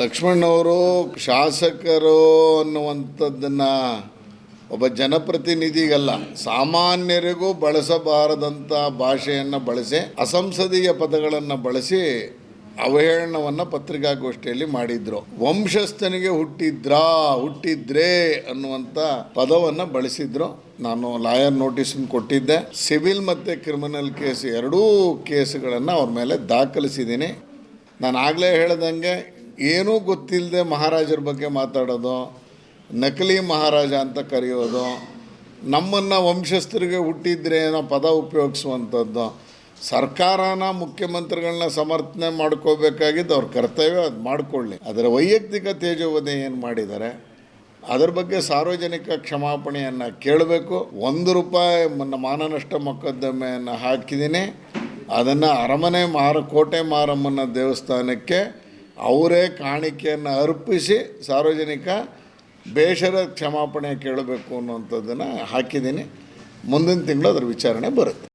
ಲಕ್ಷ್ಮಣ್ಣವರು ಶಾಸಕರು ಅನ್ನುವಂಥದ್ದನ್ನು ಒಬ್ಬ ಜನಪ್ರತಿನಿಧಿಗಲ್ಲ, ಸಾಮಾನ್ಯರಿಗೂ ಬಳಸಬಾರದಂಥ ಭಾಷೆಯನ್ನು ಬಳಸಿ, ಅಸಂಸದೀಯ ಪದಗಳನ್ನು ಬಳಸಿ ಅವಹೇಳನವನ್ನು ಪತ್ರಿಕಾಗೋಷ್ಠಿಯಲ್ಲಿ ಮಾಡಿದ್ರು. ವಂಶಸ್ಥನಿಗೆ ಹುಟ್ಟಿದ್ರಾ, ಹುಟ್ಟಿದ್ರೇ ಅನ್ನುವಂಥ ಪದವನ್ನು ಬಳಸಿದ್ರು. ನಾನು ಲಾಯರ್ ನೋಟಿಸ್ ಕೊಟ್ಟಿದ್ದೆ. ಸಿವಿಲ್ ಮತ್ತು ಕ್ರಿಮಿನಲ್ ಕೇಸ್ ಎರಡೂ ಕೇಸುಗಳನ್ನು ಅವ್ರ ಮೇಲೆ ದಾಖಲಿಸಿದ್ದೀನಿ. ನಾನು ಆಗಲೇ ಹೇಳ್ದಂಗೆ ಏನೂ ಗೊತ್ತಿಲ್ಲದೆ ಮಹಾರಾಜರ ಬಗ್ಗೆ ಮಾತಾಡೋದು, ನಕಲಿ ಮಹಾರಾಜ ಅಂತ ಕರೆಯೋದು, ನಮ್ಮನ್ನು ವಂಶಸ್ಥರಿಗೆ ಹುಟ್ಟಿದ್ರೆ ಏನೋ ಪದ ಉಪಯೋಗಿಸುವಂಥದ್ದು, ಸರ್ಕಾರನ ಮುಖ್ಯಮಂತ್ರಿಗಳನ್ನ ಸಮರ್ಥನೆ ಮಾಡ್ಕೋಬೇಕಾಗಿದ್ದು ಅವ್ರ ಕರ್ತವ್ಯ ಅದು ಮಾಡಿಕೊಳ್ಳಿ. ಅದರ ವೈಯಕ್ತಿಕ ತೇಜೋವಧೆ ಏನು ಮಾಡಿದ್ದಾರೆ, ಅದರ ಬಗ್ಗೆ ಸಾರ್ವಜನಿಕ ಕ್ಷಮಾಪಣೆಯನ್ನು ಕೇಳಬೇಕು. ಒಂದು ರೂಪಾಯಿ ನನ್ನ ಮಾನನಷ್ಟ ಮೊಕದ್ದಮೆಯನ್ನು ಹಾಕಿದ್ದೀನಿ, ಅದನ್ನು ಅರಮನೆ ಮಾರ, ಕೋಟೆ ಮಾರಮ್ಮನ ದೇವಸ್ಥಾನಕ್ಕೆ ಅವರೇ ಕಾಣಿಕೆಯನ್ನು ಅರ್ಪಿಸಿ ಸಾರ್ವಜನಿಕ ಬೇಷರ ಕ್ಷಮಾಪಣೆ ಕೇಳಬೇಕು ಅನ್ನುವಂಥದ್ದನ್ನು ಹಾಕಿದ್ದೀನಿ. ಮುಂದಿನ ತಿಂಗಳು ಅದರ ವಿಚಾರಣೆ ಬರುತ್ತೆ.